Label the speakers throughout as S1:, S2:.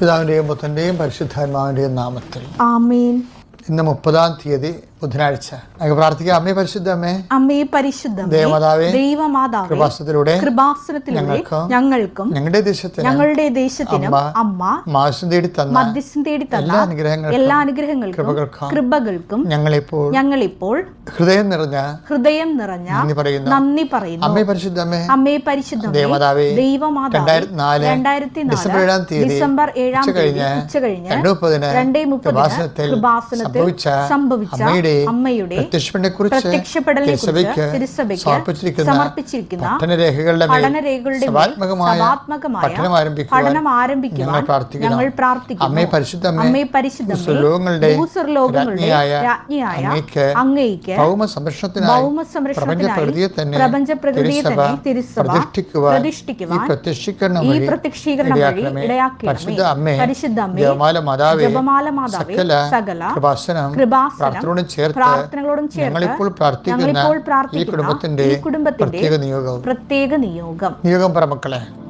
S1: പിതാവിന്റെയും പുത്രന്റെയും പരിശുദ്ധാത്മാവിന്റെയും നാമത്തിൽ.
S2: ആമീൻ.
S1: ഇന്ന് മുപ്പതാം തീയതി ബുധനാഴ്ച. നമുക്ക് പ്രാർത്ഥിക്കാം അമ്മേ പരിശുദ്ധ അമ്മേ
S2: പരിശുദ്ധം
S1: ദേവമാതാവേ
S2: ദൈവമാതാവേ
S1: കൃപാസത്തിലൂടെ
S2: കൃപാസനത്തിലൂടെ
S1: ഞങ്ങൾക്കും ഞങ്ങളുടെ ദേശത്തിന്
S2: ഞങ്ങളുടെ ദേശത്തിനും അമ്മ
S1: മാസം തേടി തന്ന
S2: മധ്യസ്ഥം തേടി
S1: എല്ലാ അനുഗ്രഹങ്ങൾക്കും
S2: എല്ലാ അനുഗ്രഹങ്ങൾക്കും
S1: കൃപകൾക്കും ഞങ്ങളിപ്പോൾ
S2: ഞങ്ങളിപ്പോൾ
S1: ഹൃദയം നിറഞ്ഞ
S2: ഹൃദയം നിറഞ്ഞ
S1: നന്ദി പറയുന്നു.
S2: നന്ദി പറയുന്നു.
S1: അമ്മേ പരിശുദ്ധ അമ്മേ
S2: പരിശുദ്ധം
S1: ദേവമാതാവേ
S2: ദൈവമാതാവേ
S1: രണ്ടായിരത്തി ഡിസംബർ ഏഴാം തീയതി
S2: ഡിസംബർ ഏഴാം തീയതി
S1: കഴിഞ്ഞ്
S2: ഉച്ച കഴിഞ്ഞ്
S1: രണ്ടേ മുപ്പതിന് കൃപാസനത്തിൽ സംഭവിച്ച
S2: സംഭവിച്ച
S1: അമ്മയുടെ
S2: അമ്മയുടെ
S1: പ്രത്യക്ഷപ്പെടെ കുറിച്ച് സമർപ്പിച്ചിരിക്കുന്ന പഠനരേഖകളുടെ പഠനം ഞങ്ങൾ പ്രാർത്ഥിക്കുന്നു. അമ്മയെ പരിശുദ്ധ രാജ്ഞിയായ അങ്ങയ്ക്ക് ഭൗമ സംരക്ഷണത്തിനായി പ്രപഞ്ച പ്രകൃതിയെ തന്നെ
S2: പ്രപഞ്ച പ്രകൃതിയെ തന്നെ തിരുസഭ
S1: പ്രതിഷ്ഠിക്കുവാൻ പ്രത്യക്ഷീകരണം
S2: ഈ പ്രത്യക്ഷീകരണം വഴി.
S1: പരിശുദ്ധ അമ്മേ
S2: പരിശുദ്ധ അമ്മേ,
S1: ജപമാല മാതാവേ
S2: ജപമാല മാതാവേ,
S1: സകല കൃപാസനം
S2: കൃപാസനം പ്രാർത്ഥനകളോടും ചേർത്ത്
S1: ഞങ്ങളിപ്പോൾ പ്രാർത്ഥിക്കുന്ന ഈ കുടുംബത്തിന്റെ പ്രത്യേക നിയോഗം.
S2: പ്രത്യേക നിയോഗം.
S1: നിയോഗം പറ മക്കളെ.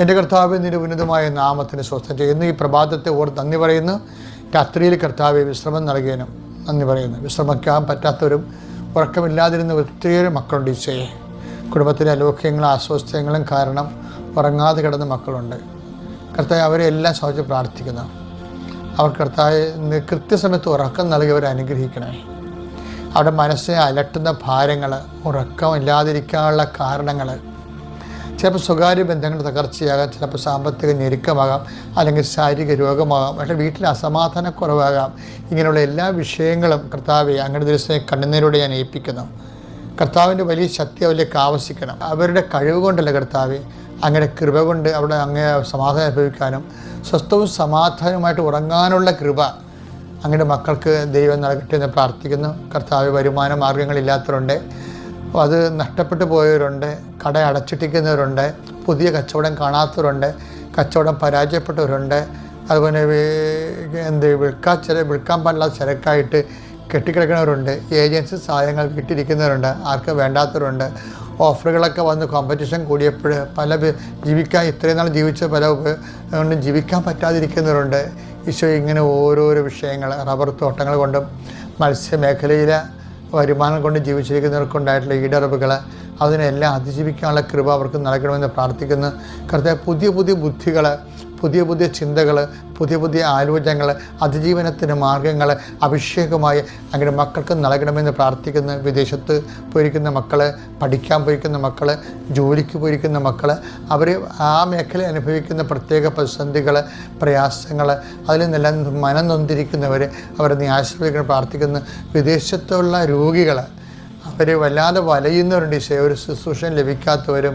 S1: എന്റെ കർത്താവ് നിന്റെ ഉന്നതമായ നാമത്തിന് സ്വസ്ഥം ചെയ്യുന്നു. ഈ പ്രഭാതത്തെ ഓർ നന്ദി പറയുന്നു. രാത്രിയിൽ കർത്താവ് വിശ്രമം നൽകിയതിനും നന്ദി പറയുന്നു. വിശ്രമിക്കാൻ പറ്റാത്തവരും ഉറക്കമില്ലാതിരുന്ന ഒത്തിരി മക്കളുണ്ട് ഈശോയെ. കുടുംബത്തിലെ അലോക്യങ്ങളും അസ്വസ്ഥങ്ങളും കാരണം ഉറങ്ങാതെ കിടന്ന മക്കളുണ്ട്. കർത്താവ് അവരെ എല്ലാം സഹിച്ച് പ്രാർത്ഥിക്കുന്നു. അവർ കർത്താവ് കൃത്യസമയത്ത് ഉറക്കം നൽകി അവരെ അനുഗ്രഹിക്കണേ അവരുടെ മനസ്സിനെ അലട്ടുന്ന ഭാരങ്ങൾ ഉറക്കമില്ലാതിരിക്കാനുള്ള കാരണങ്ങൾ ചിലപ്പോൾ സ്വകാര്യ ബന്ധങ്ങൾ തകർച്ചയാകാം ചിലപ്പോൾ സാമ്പത്തിക ഞെരുക്കമാകാം അല്ലെങ്കിൽ ശാരീരിക രോഗമാകാം പക്ഷേ വീട്ടിൽ അസമാധാനക്കുറവാകാം. ഇങ്ങനെയുള്ള എല്ലാ വിഷയങ്ങളും കർത്താവെ അങ്ങനെ ദിവസത്തെ കണ്ണുനീരോടെ ഞാൻ ഏൽപ്പിക്കുന്നു. കർത്താവിന്റെ വലിയ ശക്തി അവരിലേക്ക് ആവശ്യിക്കണം അവരുടെ കഴിവ് കൊണ്ടല്ല കർത്താവെ അങ്ങനെ കൃപ കൊണ്ട് അവിടെ അങ്ങേ സമാധാനം അനുഭവിക്കാനും സ്വസ്ഥവും സമാധാനവുമായിട്ട് ഉറങ്ങാനുള്ള കൃപ അങ്ങയുടെ മക്കൾക്ക് ദൈവം നൽകട്ടെ എന്ന് പ്രാർത്ഥിക്കുന്നു. കർത്താവ് വരുമാന മാർഗങ്ങളില്ലാത്തവരുണ്ട്. അത് നഷ്ടപ്പെട്ടു പോയവരുണ്ട് കട അടച്ചിട്ടിരിക്കുന്നവരുണ്ട് പുതിയ കച്ചവടം കാണാത്തവരുണ്ട് കച്ചവടം പരാജയപ്പെട്ടവരുണ്ട്. അതുപോലെ എന്ത് വിൽക്കാൻ ചില വിൽക്കാൻ പാടില്ലാത്ത ചരക്കായിട്ട് കെട്ടിക്കിടക്കുന്നവരുണ്ട് ഏജൻസി സഹായങ്ങൾ കിട്ടിയിരിക്കുന്നവരുണ്ട് ആർക്ക് വേണ്ടാത്തവരുണ്ട്. ഓഫറുകളൊക്കെ വന്ന് കോമ്പറ്റീഷൻ കൂടിയപ്പോൾ പല ജീവിക്കാൻ ഇത്രയും നാൾ ജീവിച്ച പല കൊണ്ടും ജീവിക്കാൻ പറ്റാതിരിക്കുന്നവരുണ്ട്. ഈശോ ഇങ്ങനെ ഓരോരോ വിഷയങ്ങൾ റബ്ബർ തോട്ടങ്ങൾ കൊണ്ടും മത്സ്യമേഖലയിലെ വരുമാനം കൊണ്ട് ജീവിച്ചിരിക്കുന്നവർക്കുണ്ടായിട്ടുള്ള ഈടറിവുകൾ അതിനെല്ലാം അതിജീവിക്കാനുള്ള കൃപ അവർക്ക് നൽകണമെന്ന് പ്രാർത്ഥിക്കുന്നു. കർത്താവ് പുതിയ പുതിയ ബുദ്ധികൾ പുതിയ പുതിയ ചിന്തകൾ പുതിയ പുതിയ ആലോചനകൾ അതിജീവനത്തിന് മാർഗങ്ങൾ അഭിഷേകമായി അങ്ങനെ മക്കൾക്ക് നൽകണമെന്ന് പ്രാർത്ഥിക്കുന്ന വിദേശത്ത് പോയിരിക്കുന്ന മക്കൾ പഠിക്കാൻ പോയിരിക്കുന്ന മക്കൾ ജോലിക്ക് പോയിരിക്കുന്ന മക്കൾ അവർ ആ മേഖല അനുഭവിക്കുന്ന പ്രത്യേക പ്രതിസന്ധികൾ പ്രയാസങ്ങൾ അതിൽ നിന്നെല്ലാം മനം നൊന്തിരിക്കുന്നവർ അവരെ നീ ആശ്രയിക്കണം പ്രാർത്ഥിക്കുന്ന. വിദേശത്തുള്ള രോഗികൾ അവർ വല്ലാതെ വലയുന്നവരുണ്ട് ഈശോ ഒരു ശുശ്രൂഷൻ ലഭിക്കാത്തവരും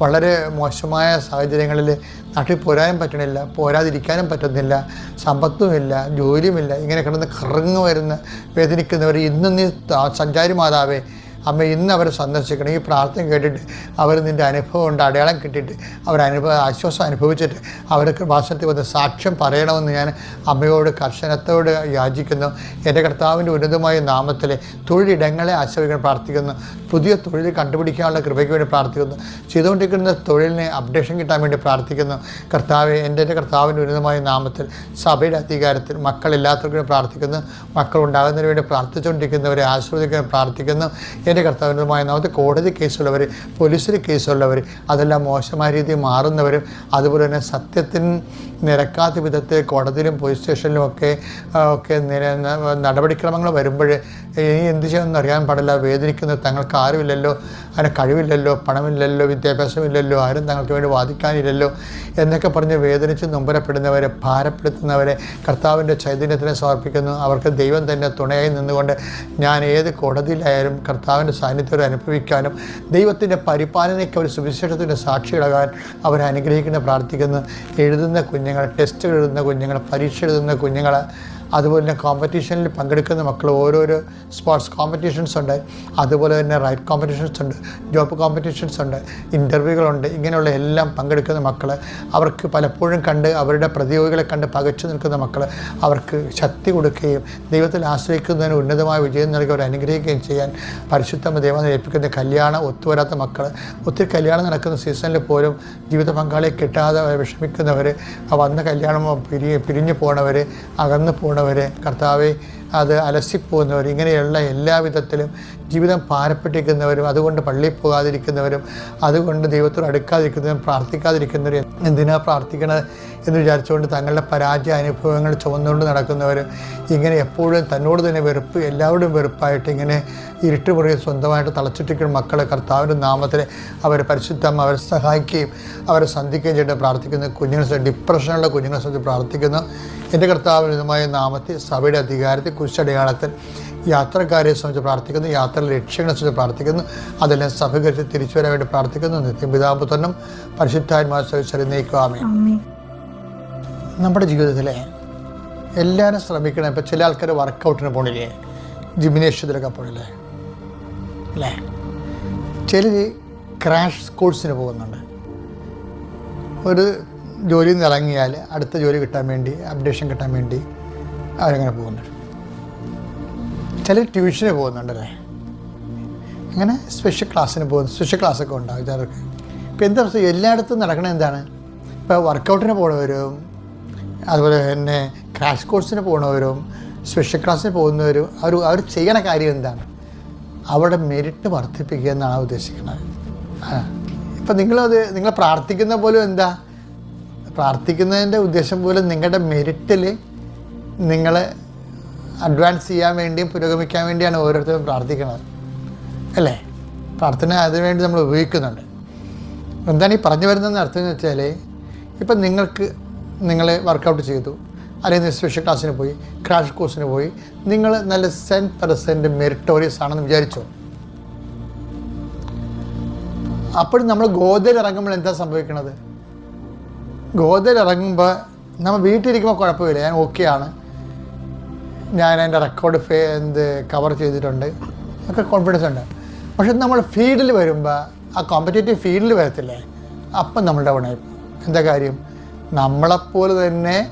S1: വളരെ മോശമായ സാഹചര്യങ്ങളിൽ നാട്ടിൽ പോരാനും പറ്റണില്ല പോരാതിരിക്കാനും പറ്റുന്നില്ല സമ്പത്തുമില്ല ജോലിയുമില്ല ഇങ്ങനെ കിടന്ന് കറങ്ങി വരുന്ന വേദനിക്കുന്നവർ ഇന്നും നീ സഞ്ചാരി മാതാവേ അമ്മ ഇന്ന് അവരെ സന്ദർശിക്കണം. ഈ പ്രാർത്ഥന കേട്ടിട്ട് അവർ നിന്റെ അനുഭവം കൊണ്ട് അടയാളം കിട്ടിയിട്ട് അവർ അനുഭവ ആശ്വാസം അനുഭവിച്ചിട്ട് അവർക്ക് ഭാഷത്തിൽ വന്ന് സാക്ഷ്യം പറയണമെന്ന് ഞാൻ അമ്മയോട് കർശനത്തോട് യാചിക്കുന്നു. എന്റെ കർത്താവിന്റെ ഉന്നതമായ നാമത്തിൽ തൊഴിലിടങ്ങളെ ആശ്രയിക്കാൻ പ്രാർത്ഥിക്കുന്നു. പുതിയ തൊഴിൽ കണ്ടുപിടിക്കാനുള്ള കൃപയ്ക്ക് വേണ്ടി പ്രാർത്ഥിക്കുന്നു. ചെയ്തുകൊണ്ടിരിക്കുന്ന തൊഴിലിനെ അപ്ഡേഷൻ കിട്ടാൻ വേണ്ടി പ്രാർത്ഥിക്കുന്നു. കർത്താവ് എന്റെ എന്റെ കർത്താവിന്റെ ഉന്നതമായ നാമത്തിൽ സഭയുടെ അധികാരത്തിൽ മക്കളില്ലാത്തവർക്ക് വേണ്ടി പ്രാർത്ഥിക്കുന്നു. മക്കൾ ഉണ്ടാകുന്നതിന് വേണ്ടി പ്രാർത്ഥിച്ചുകൊണ്ടിരിക്കുന്നവരെ ആശ്രവദിക്കാൻ പ്രാർത്ഥിക്കുന്നു. എന്റെ കർത്താവിനുമായ നാമത്തിൽ കോടതി കേസുള്ളവർ പോലീസിൽ കേസുള്ളവർ അതെല്ലാം മോശമായ രീതിയിൽ മാറുന്നവരും അതുപോലെ തന്നെ സത്യത്തിന് നിരക്കാത്ത വിധത്തിൽ കോടതിയിലും പോലീസ് സ്റ്റേഷനിലും ഒക്കെ ഒക്കെ നടപടിക്രമങ്ങൾ വരുമ്പോൾ ഇനി എന്ത് ചെയ്യണമെന്ന് അറിയാൻ പാടില്ല. വേദനിക്കുന്നത് തങ്ങൾക്ക് ആരുമില്ലല്ലോ. അതിന് കഴിവില്ലല്ലോ. പണമില്ലല്ലോ. വിദ്യാഭ്യാസമില്ലല്ലോ. ആരും തങ്ങൾക്ക് വേണ്ടി വാദിക്കാനില്ലല്ലോ എന്നൊക്കെ പറഞ്ഞ് വേദനിച്ച് നൊമ്പരപ്പെടുന്നവരെ ഭാരപ്പെടുത്തുന്നവരെ കർത്താവിന്റെ ചൈതന്യത്തിനെ സമർപ്പിക്കുന്നു. അവർക്ക് ദൈവം തന്നെ തുണയായി നിന്നുകൊണ്ട് ഞാൻ ഏത് കോടതിയിലായാലും കർത്താവിന്റെ സാന്നിധ്യം അനുഭവിക്കാനും ദൈവത്തിന്റെ പരിപാലനയ്ക്ക് അവർ സുവിശേഷത്തിന്റെ സാക്ഷികളാകാൻ അവരെ അനുഗ്രഹിക്കുന്ന പ്രാർത്ഥിക്കുന്നു. എഴുതുന്ന കുഞ്ഞുങ്ങൾ ടെസ്റ്റ് എഴുതുന്ന കുഞ്ഞുങ്ങൾ പരീക്ഷ എഴുതുന്ന കുഞ്ഞുങ്ങൾ അതുപോലെ തന്നെ കോമ്പറ്റീഷനിൽ പങ്കെടുക്കുന്ന മക്കൾ ഓരോരോ സ്പോർട്സ് കോമ്പറ്റീഷൻസ് ഉണ്ട്. അതുപോലെ തന്നെ റൈറ്റ് കോമ്പറ്റീഷൻസ് ഉണ്ട് ജോബ് കോമ്പറ്റീഷൻസ് ഉണ്ട് ഇന്റർവ്യൂകളുണ്ട് ഇങ്ങനെയുള്ള എല്ലാം പങ്കെടുക്കുന്ന മക്കൾ അവർക്ക് പലപ്പോഴും കണ്ട് അവരുടെ പ്രതിയോഗികളെ കണ്ട് പകച്ചു നിൽക്കുന്ന മക്കൾ അവർക്ക് ശക്തി കൊടുക്കുകയും ദൈവത്തിൽ ആശ്രയിക്കുന്നതിന് ഉന്നതമായ വിജയം നൽകി അവർ അനുഗ്രഹിക്കുകയും ചെയ്യാൻ പരിശുദ്ധമ ദൈവം ഏൽപ്പിക്കുന്ന കല്യാണം ഒത്തുവരാത്ത മക്കൾ ഒത്തിരി കല്യാണം നടക്കുന്ന സീസണിൽ പോലും ജീവിത പങ്കാളിയെ കിട്ടാതെ വിഷമിക്കുന്നവർ വന്ന കല്യാണം പിരി പിരിഞ്ഞു പോണവർ അകന്നു പോണവർ കർത്താവെ അത് അലസിപ്പോകുന്നവർ ഇങ്ങനെയുള്ള എല്ലാവിധത്തിലും ജീവിതം ഭാരപ്പെട്ടിരിക്കുന്നവരും അതുകൊണ്ട് പള്ളിയിൽ പോകാതിരിക്കുന്നവരും അതുകൊണ്ട് ദൈവത്തോട് അടുക്കാതിരിക്കുന്നവരും പ്രാർത്ഥിക്കാതിരിക്കുന്നവരും എന്തിനാ പ്രാർത്ഥിക്കണത്? എന്ന് വിചാരിച്ചുകൊണ്ട് തങ്ങളുടെ പരാജയ അനുഭവങ്ങൾ ചുമന്നുകൊണ്ട് നടക്കുന്നവർ ഇങ്ങനെ എപ്പോഴും തന്നോട് തന്നെ വെറുപ്പ് എല്ലാവരോടും വെറുപ്പായിട്ട് ഇങ്ങനെ ഇരുട്ട് ഇരുട്ടുമുറിയിൽ സ്വന്തമായിട്ട് തളച്ചിട്ടിരിക്കുന്ന മക്കളെ കർത്താവിന്റെ നാമത്തിൽ അവർ പരിശുദ്ധം അവരെ സഹായിക്കുകയും അവരെ സന്ധിക്കുകയും ചെയ്തിട്ട് പ്രാർത്ഥിക്കുന്നു കുഞ്ഞുങ്ങളെ ഡിപ്രഷനുള്ള കുഞ്ഞുങ്ങളെ സംബന്ധിച്ച് പ്രാർത്ഥിക്കുന്നു. എന്റെ കർത്താവിനുമായ നാമത്തിൽ സഭയുടെ അധികാരത്തിൽ കുശടയാളത്തിൽ യാത്രക്കാരെ സംബന്ധിച്ച് പ്രാർത്ഥിക്കുന്നു യാത്രയിലെ ലക്ഷ്യങ്ങളെ സംബന്ധിച്ച് പ്രാർത്ഥിക്കുന്നു അതെല്ലാം സഭകരിച്ച് തിരിച്ചു വരാൻ വേണ്ടി പ്രാർത്ഥിക്കുന്നു. നിത്യം പിതാപുത്രനും പരിശുദ്ധാത്മാ
S2: ആമേൻ.
S1: നമ്മുടെ ജീവിതത്തിലെ എല്ലാവരും ശ്രമിക്കണം. ഇപ്പം ചില ആൾക്കാർ വർക്കൗട്ടിന് പോണില്ലേ? ജിംനേഷ്യത്തിലൊക്കെ പോണില്ലേ? അല്ലേ? ചിലർ ക്രാഷ് കോഴ്സിന് പോകുന്നുണ്ട്. ഒരു ജോലിയിൽ നിന്ന് ഇറങ്ങിയാൽ അടുത്ത ജോലി കിട്ടാൻ വേണ്ടി അപ്ഡേഷൻ കിട്ടാൻ വേണ്ടി അവരങ്ങനെ പോകുന്നുണ്ട്. ചിലർ ട്യൂഷന് പോകുന്നുണ്ടല്ലേ അങ്ങനെ സ്പെഷ്യൽ ക്ലാസ്സിന് പോകുന്നു. സ്പെഷ്യൽ ക്ലാസ്സൊക്കെ ഉണ്ടാകും ചിലർക്ക് ഇപ്പം എന്താ എല്ലായിടത്തും നടക്കണത് എന്താണ്? ഇപ്പോൾ വർക്കൗട്ടിന് പോണവരും അതുപോലെ തന്നെ ക്രാഷ് കോഴ്സിന് പോകുന്നവരും സ്പെഷ്യൽ ക്ലാസ്സിന് പോകുന്നവരും അവർ അവർ ചെയ്യണ കാര്യം എന്താണ്? അവിടെ മെരിറ്റ് വർദ്ധിപ്പിക്കുക എന്നാണ് ഉദ്ദേശിക്കുന്നത്. ഇപ്പം നിങ്ങളത് നിങ്ങൾ പ്രാർത്ഥിക്കുന്ന പോലും എന്താ? പ്രാർത്ഥിക്കുന്നതിന്റെ ഉദ്ദേശം പോലും നിങ്ങളുടെ മെരിറ്റിൽ നിങ്ങൾ അഡ്വാൻസ് ചെയ്യാൻ വേണ്ടിയും പുരോഗമിക്കാൻ വേണ്ടിയാണ് ഓരോരുത്തരും പ്രാർത്ഥിക്കുന്നത്. അല്ലേ? പ്രാർത്ഥന അതിനുവേണ്ടി നമ്മൾ ഉപയോഗിക്കുന്നുണ്ട്. എന്താണ് ഈ പറഞ്ഞു വരുന്നതെന്ന് അർത്ഥം എന്ന് വെച്ചാൽ ഇപ്പം നിങ്ങൾക്ക് നിങ്ങൾ വർക്കൗട്ട് ചെയ്തു. അല്ലെങ്കിൽ സ്പെഷ്യൽ ക്ലാസ്സിന് പോയി ക്രാഷ് കോഴ്സിന് പോയി. നിങ്ങൾ നല്ല സെൻ പെർസെന്റ് മെറിറ്റോറിയസ് ആണെന്ന് വിചാരിച്ചു? അപ്പോഴും നമ്മൾ ഗോതയിൽ ഇറങ്ങുമ്പോൾ എന്താ സംഭവിക്കുന്നത് ഗോതയിൽ ഇറങ്ങുമ്പോൾ നമ്മൾ വീട്ടിലിരിക്കുമ്പോൾ കുഴപ്പമില്ല. ഞാൻ ഓക്കെയാണ് ഞാൻ എന്റെ റെക്കോർഡ് ഫേ എന്ത് കവർ ചെയ്തിട്ടുണ്ട്. ഒക്കെ കോൺഫിഡൻസ് ഉണ്ട്. പക്ഷെ നമ്മൾ ഫീൽഡിൽ വരുമ്പോൾ ആ കോമ്പറ്റേറ്റീവ് ഫീൽഡിൽ വരത്തില്ലേ? അപ്പം നമ്മളുടെ ആയി. എന്താ കാര്യം? നമ്മളെപ്പോലെ തന്നെ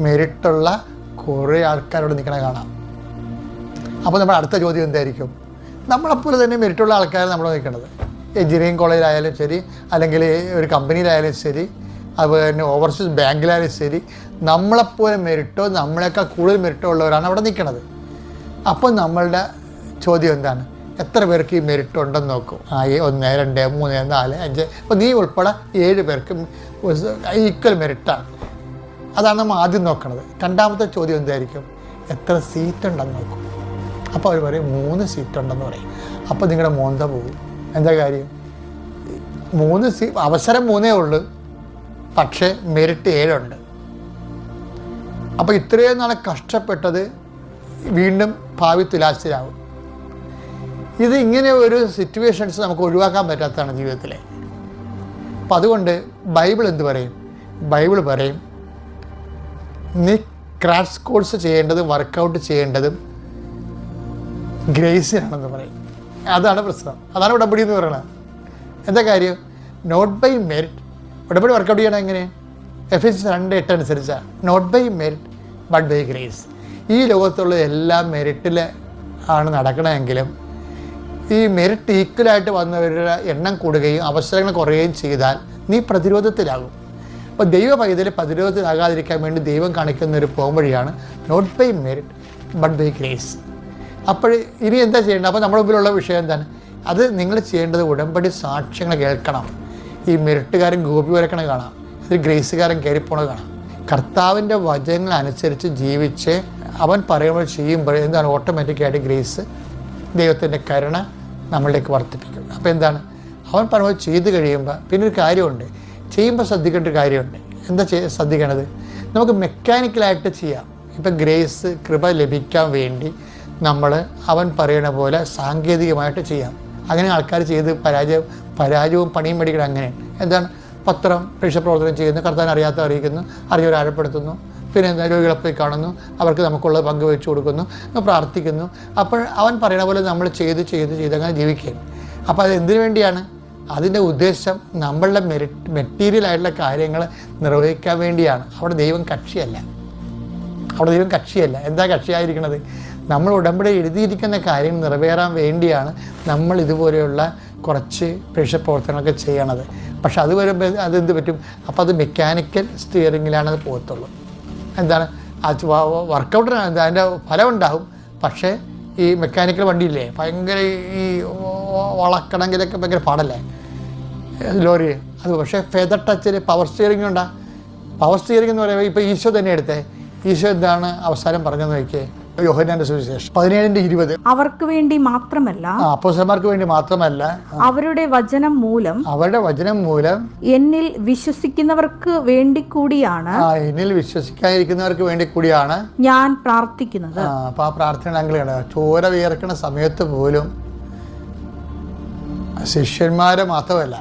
S1: മെറിറ്റുള്ള കുറേ ആൾക്കാരോട് നിൽക്കണ കാണാം. അപ്പോൾ നമ്മുടെ അടുത്ത ചോദ്യം എന്തായിരിക്കും? നമ്മളെപ്പോലെ തന്നെ മെരിറ്റുള്ള ആൾക്കാരെ നമ്മൾ നിൽക്കുന്നത് എഞ്ചിനീയറിംഗ് കോളേജിലായാലും ശരി അല്ലെങ്കിൽ ഒരു കമ്പനിയിലായാലും ശരി അതുപോലെ തന്നെ ഓവർസീസ് ബാങ്കിലായാലും ശരി നമ്മളെപ്പോലെ മെറിറ്റോ നമ്മളെക്കാൾ കൂടുതൽ മെരിട്ടോ ഉള്ളവരാണ് അവിടെ നിൽക്കുന്നത് അപ്പോൾ നമ്മളുടെ ചോദ്യം എന്താണ്? എത്ര പേർക്ക് ഈ മെറിറ്റ് ഉണ്ടെന്ന് നോക്കും. ആ ഒന്ന് രണ്ട് മൂന്ന് നാല് അഞ്ച്. അപ്പോൾ നീ ഉൾപ്പെടെ ഏഴ് പേർക്ക് ഈക്വൽ മെറിറ്റാണ് അതാണ് നമ്മൾ ആദ്യം നോക്കണത്. രണ്ടാമത്തെ ചോദ്യം എന്തായിരിക്കും? എത്ര സീറ്റ് ഉണ്ടെന്ന് നോക്കും. അപ്പോൾ അവർ പറയും മൂന്ന് സീറ്റ് ഉണ്ടെന്ന് പറയും. അപ്പോൾ നിങ്ങളുടെ മോന്ത പോകും എന്താ കാര്യം? മൂന്ന് സീ അവസരം മൂന്നേ ഉള്ളൂ. പക്ഷേ മെറിറ്റ് ഏഴുണ്ട്. അപ്പോൾ ഇത്രയും നാളെ കഷ്ടപ്പെട്ടത് വീണ്ടും ഭാവി തുലാശിലാവും ഇത് ഇങ്ങനെ ഒരു സിറ്റുവേഷൻസ് നമുക്ക് ഒഴിവാക്കാൻ പറ്റാത്തതാണ് ജീവിതത്തിലെ. അപ്പം അതുകൊണ്ട് ബൈബിൾ എന്ത് പറയും? ബൈബിൾ പറയും നീ ക്രാഷ് കോഴ്സ് ചെയ്യേണ്ടതും വർക്കൗട്ട് ചെയ്യേണ്ടതും ഗ്രേസിനാണെന്ന് പറയും. അതാണ് പ്രശ്നം. അതാണ് ഉടമ്പടി എന്ന് പറയുന്നത് എന്താ കാര്യം? നോട്ട് ബൈ മെറിറ്റ് ഉടമ്പടി വർക്കൗട്ട് ചെയ്യണം എങ്ങനെ? എഫ് എസ് രണ്ട് എട്ട് അനുസരിച്ചാണ് not by merit but by grace ഈ ലോകത്തുള്ള എല്ലാ മെറിറ്റിൽ ആണ് നടക്കണമെങ്കിലും ഈ മെറിറ്റ് ഈക്വലായിട്ട് വന്നവരുടെ എണ്ണം കൂടുകയും അവസരങ്ങൾ കുറയുകയും ചെയ്താൽ നീ പ്രതിരോധത്തിലാകും. അപ്പോൾ ദൈവ പൈതൽ പ്രതിരോധത്തിലാകാതിരിക്കാൻ വേണ്ടി ദൈവം കാണിക്കുന്ന ഒരു പോംവഴിയാണ് not by merit but by grace അപ്പോൾ ഇനി എന്താ ചെയ്യേണ്ടത്? അപ്പോൾ നമ്മുടെ മുമ്പിലുള്ള വിഷയം എന്താണ്? അത് നിങ്ങൾ ചെയ്യേണ്ടത് ഉടമ്പടി സാക്ഷ്യങ്ങൾ കേൾക്കണം. ഈ മെരിട്ടുകാരൻ ഗോപി വരക്കണ കാണാം. ഒരു ഗ്രേസുകാരൻ കയറിപ്പോണത് കാണാം. കർത്താവിന്റെ വചനങ്ങൾ അനുസരിച്ച് ജീവിച്ച് അവൻ പറയുമ്പോൾ ചെയ്യുമ്പോൾ എന്താണ്? ഓട്ടോമാറ്റിക്കായിട്ട് ഗ്രേസ് ദൈവത്തിന്റെ കരുണ നമ്മളിലേക്ക് വർദ്ധിപ്പിക്കും. അപ്പോൾ എന്താണ്? അവൻ പറഞ്ഞത് ചെയ്ത് കഴിയുമ്പോൾ പിന്നെ ഒരു കാര്യമുണ്ട്. ചെയ്യുമ്പോൾ ശ്രദ്ധിക്കേണ്ട ഒരു കാര്യമുണ്ട്. എന്താ ചെയ് ശ്രദ്ധിക്കണത് നമുക്ക് മെക്കാനിക്കലായിട്ട് ചെയ്യാം. ഇപ്പം ഗ്രേസ് കൃപ ലഭിക്കാൻ വേണ്ടി നമ്മൾ അവൻ പറയണ പോലെ സാങ്കേതികമായിട്ട് ചെയ്യാം. അങ്ങനെ ആൾക്കാർ ചെയ്ത് പരാജയം പരാജയവും പണിയും മേടിക്കണം. അങ്ങനെ എന്താണ്? പത്രം രക്ഷപ്രവർത്തനം ചെയ്യുന്നു. കർത്താൻ അറിയാത്ത അറിയിക്കുന്നു. അറിയവരെ ആഴപ്പെടുത്തുന്നു. പിന്നെ രോഗികളെ പോയി കാണുന്നു. അവർക്ക് നമുക്കുള്ളത് പങ്കുവെച്ചു കൊടുക്കുന്നു. പ്രാർത്ഥിക്കുന്നു. അപ്പോൾ അവൻ പറയുന്ന പോലെ നമ്മൾ ചെയ്ത് ചെയ്ത് ചെയ്ത് അങ്ങനെ ജീവിക്കുകയാണ്. അപ്പോൾ അത് എന്തിനു വേണ്ടിയാണ്? അതിന്റെ ഉദ്ദേശം നമ്മളുടെ മെറിറ്റ് മെറ്റീരിയൽ ആയിട്ടുള്ള കാര്യങ്ങൾ നിർവഹിക്കാൻ വേണ്ടിയാണ്. അവിടെ ദൈവം കക്ഷിയല്ല. അവിടെ ദൈവം കക്ഷിയല്ല. എന്താ കക്ഷിയായിരിക്കണത്? നമ്മൾ ഉടമ്പടി എഴുതിയിരിക്കുന്ന കാര്യം നിറവേറാൻ വേണ്ടിയാണ് നമ്മൾ ഇതുപോലെയുള്ള കുറച്ച് പ്രവർത്തനങ്ങളൊക്കെ ചെയ്യണത്. പക്ഷെ അത് വരുമ്പോൾ അതെന്ത് പറ്റും? അപ്പോൾ അത് മെക്കാനിക്കൽ സ്റ്റിയറിങ്ങിലാണ് അത് പോകത്തുള്ളൂ. എന്താണ് വർക്കൗട്ടിന് അതിന്റെ ഫലം ഉണ്ടാകും പക്ഷേ ഈ മെക്കാനിക്കൽ വണ്ടിയില്ലേ ഭയങ്കര ഈ വളക്കണമെങ്കിലൊക്കെ ഭയങ്കര പാടല്ലേ? ലോറി അത് പക്ഷേ ഫെദർ ടച്ചിൽ പവർ സ്റ്റിയറിംഗ് ഉണ്ടാ. പവർ സ്റ്റിയറിംഗ് എന്ന് പറയുമ്പോൾ ഇപ്പോൾ ഈശോ തന്നെ എടുത്തേ. ഈശോ എന്താണ് അവസാനം പറഞ്ഞതെന്ന് നോക്കിയേ. യോഹനാന്റെ സുവിശേഷം. പതിനേഴിന്റെ ഇരുപത്.
S2: അവർക്ക് വേണ്ടി മാത്രമല്ല
S1: അപ്പോസന്മാർക്ക് വേണ്ടി മാത്രമല്ല
S2: അവരുടെ വചനം മൂലം
S1: അവരുടെ വചനം മൂലം
S2: എന്നിൽ വിശ്വസിക്കുന്നവർക്ക് വേണ്ടി കൂടിയാണ്
S1: എന്നിൽ വിശ്വസിക്കാതിരിക്കുന്നവർക്ക് വേണ്ടി കൂടിയാണ്
S2: ഞാൻ പ്രാർത്ഥിക്കുന്നത്.
S1: ആ ആ പ്രാർത്ഥന അങ്കിളാണ് ചോര വിയർക്കണ സമയത്ത് പോലും ശിഷ്യന്മാരെ മാത്രമല്ല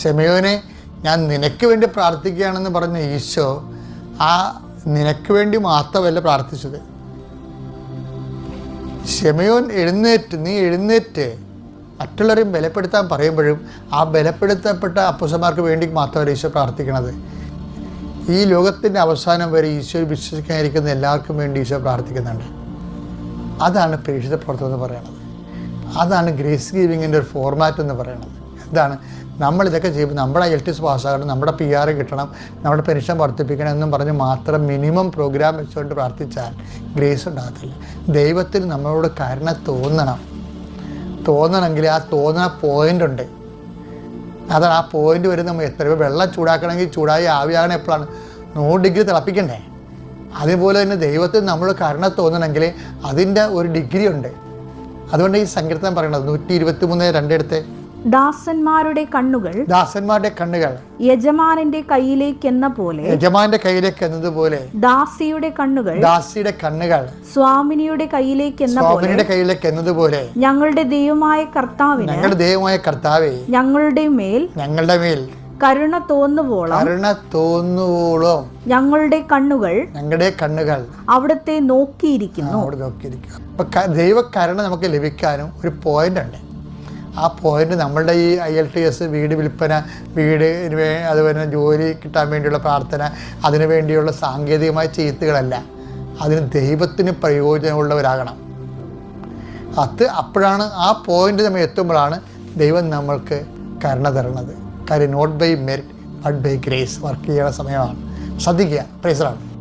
S1: ശമയോനെ ഞാൻ നിനക്ക് വേണ്ടി പ്രാർത്ഥിക്കുകയാണെന്ന് പറഞ്ഞ ഈശോ ആ നിനക്ക് വേണ്ടി മാത്രമല്ല പ്രാർത്ഥിച്ചത്. ശമയോൻ എഴുന്നേറ്റ് നീ എഴുന്നേറ്റ്. മറ്റുള്ളവരെയും ബലപ്പെടുത്താൻ പറയുമ്പോഴും ആ ബലപ്പെടുത്തപ്പെട്ട അപ്പുസന്മാർക്ക് വേണ്ടി മാത്രമല്ല ഈശോ പ്രാർത്ഥിക്കണത്. ഈ ലോകത്തിന്റെ അവസാനം വരെ ഈശോ വിശ്വസിക്കാനിരിക്കുന്ന എല്ലാവർക്കും വേണ്ടി ഈശോ പ്രാർത്ഥിക്കുന്നുണ്ട്. അതാണ് പ്രേക്ഷിത പ്രവർത്തനം എന്ന് പറയുന്നത്. അതാണ് ഗ്രേസ് ഗീവിങ്ങിന്റെ ഒരു ഫോർമാറ്റ് എന്ന് പറയുന്നത്. എന്താണ് നമ്മൾ ഇതൊക്കെ ചെയ്യുമ്പോൾ നമ്മുടെ എൽ ടി എസ് പാസ്സാകണം നമ്മുടെ പി ആർ കിട്ടണം നമ്മുടെ പെൻഷൻ വർദ്ധിപ്പിക്കണം എന്നും പറഞ്ഞ് മാത്രം മിനിമം പ്രോഗ്രാം വെച്ചുകൊണ്ട് പ്രാർത്ഥിച്ചാൽ ഗ്രേസ് ഉണ്ടാകത്തില്ല. ദൈവത്തിന് നമ്മളോട് കരുണ തോന്നണം. തോന്നണമെങ്കിൽ ആ തോന്നുന്ന പോയിന്റ് ഉണ്ട്. അതാണ് ആ പോയിന്റ് വരെ നമ്മൾ എത്ര ഇപ്പം വെള്ളം ചൂടാക്കണമെങ്കിൽ ചൂടായി ആവിയാകണം എപ്പോഴാണ്? നൂറ് ഡിഗ്രി തിളപ്പിക്കണ്ടേ? അതേപോലെ തന്നെ ദൈവത്തിന് നമ്മൾ കരുണ തോന്നണമെങ്കിൽ അതിന്റെ ഒരു ഡിഗ്രി ഉണ്ട്. അതുകൊണ്ട് ഈ സങ്കീർത്തനം പറയണത് നൂറ്റി ഇരുപത്തി മൂന്ന് രണ്ടിടത്തെ
S2: ദാസന്മാരുടെ കണ്ണുകൾ
S1: ദാസന്മാരുടെ കണ്ണുകൾ
S2: യജമാനന്റെ കയ്യിലേക്ക് എന്ന പോലെ
S1: യജമാന്റെ കയ്യിലേക്ക് എന്നതുപോലെ
S2: ദാസിയുടെ കണ്ണുകൾ
S1: ദാസിയുടെ കണ്ണുകൾ
S2: സ്വാമിനിയുടെ കയ്യിലേക്ക് എന്ന
S1: സ്വാമിനിയുടെ കയ്യിലേക്ക് എന്നതുപോലെ
S2: ഞങ്ങളുടെ ദൈവമായ കർത്താവിന്
S1: ഞങ്ങളുടെ ദൈവമായ കർത്താവെ
S2: ഞങ്ങളുടെ മേൽ
S1: ഞങ്ങളുടെ മേൽ
S2: കരുണ തോന്നുവോളം
S1: കരുണ തോന്നുവോളം
S2: ഞങ്ങളുടെ കണ്ണുകൾ
S1: ഞങ്ങളുടെ കണ്ണുകൾ
S2: അവിടത്തെ നോക്കിയിരിക്കുന്നു.
S1: അവിടെ നോക്കിയിരിക്കുന്നു. അപ്പൊ ദൈവ കരുണ നമുക്ക് ലഭിക്കാനും ഒരു പോയിന്റ് ഉണ്ട്. ആ പോയിന്റ് നമ്മളുടെ ഈ ഐ എൽ ടി എസ് വീട് വിൽപ്പന വീട് അതുപോലെ ജോലി കിട്ടാൻ വേണ്ടിയുള്ള പ്രാർത്ഥന അതിനു വേണ്ടിയുള്ള സാങ്കേതികമായ ചെയ്ത്തുകളല്ല. അതിന് ദൈവത്തിന് പ്രയോജനമുള്ളവരാകണം. അത് അപ്പോഴാണ് ആ പോയിന്റ് നമ്മൾ എത്തുമ്പോഴാണ് ദൈവം നമ്മൾക്ക് കരുണ തരണത് കാര്യം not by merit but by grace work ചെയ്യുന്ന സമയമാണ്. ശ്രദ്ധിക്കുക. പ്രൈസറാണ്